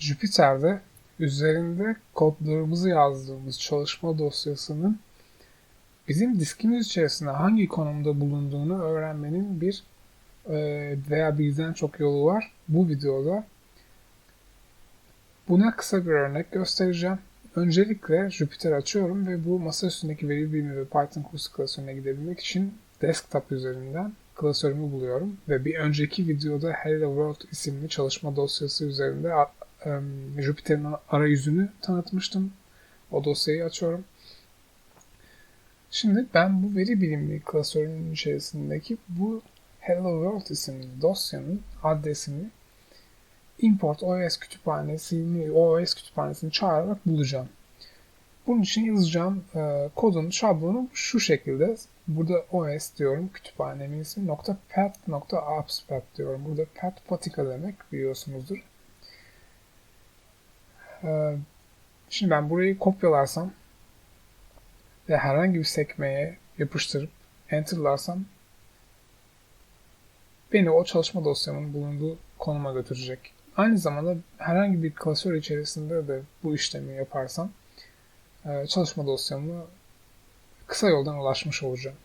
Jupyter'de üzerinde kodlarımızı yazdığımız çalışma dosyasının bizim diskimiz içerisinde hangi konumda bulunduğunu öğrenmenin bir e, veya birden çok yolu var. Bu videoda buna kısa bir örnek göstereceğim. Öncelikle Jupyter açıyorum ve bu masa üstündeki veri bilimi ve Python kursu klasörüne gidebilmek için desktop üzerinden klasörümü buluyorum ve bir önceki videoda Hello World isimli çalışma dosyası üzerinde Jupyter'in arayüzünü tanıtmıştım. O dosyayı açıyorum. Şimdi ben bu veri bilimli klasörünün içerisindeki bu Hello World isimli dosyanın adresini import OS kütüphanesini, OS kütüphanesini çağırarak bulacağım. Bunun için yazacağım e, kodun şablonu şu şekilde. Burada OS diyorum. Kütüphanemin ismi nokta path nokta appspath diyorum. Burada path patika demek biliyorsunuzdur. E, şimdi ben burayı kopyalarsam ve herhangi bir sekmeye yapıştırıp enterlarsam beni o çalışma dosyamın bulunduğu konuma götürecek. Aynı zamanda herhangi bir klasör içerisinde de bu işlemi yaparsam çalışma dosyamı kısa yoldan ulaşmış olacağım.